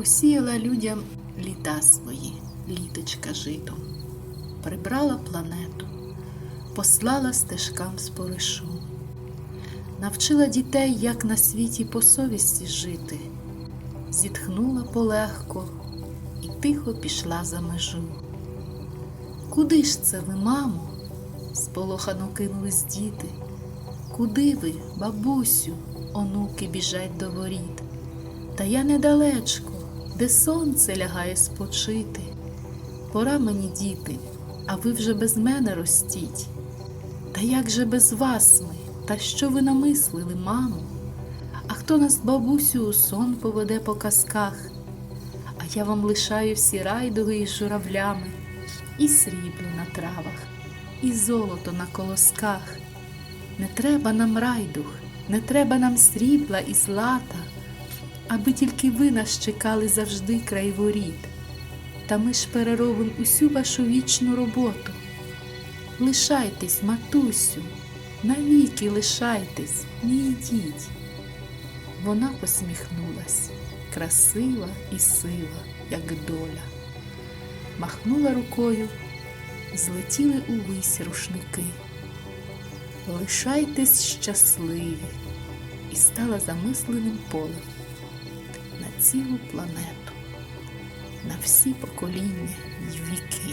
Посіяла людям літа свої, літочка житом, прибрала планету, послала стежкам споришу, навчила дітей, як на світі по совісті жити, зітхнула полегко і тихо пішла за межу. Куди ж це ви, мамо? сполохано кинулись діти. Куди ви, бабусю, онуки біжать до воріт? Та я недалечко, де сонце лягає спочити. Пора мені, діти, а ви вже без мене ростіть. Та як же без вас ми? Та що ви намислили, мамо? А хто нас, бабусю, у сон поведе по казках? А я вам лишаю всі райдуги із журавлями, і срібло на травах, і золото на колосках. Не треба нам райдуг, не треба нам срібла і злата, аби тільки ви нас чекали завжди край воріт. Та ми ж переробимо усю вашу вічну роботу. Лишайтесь, матусю, навіки лишайтесь, не йдіть. Вона посміхнулась, красива і сила, як доля. Махнула рукою, злетіли увись рушники. Лишайтесь щасливі, і стала замисленим полем цілу планету, на всі покоління й віки.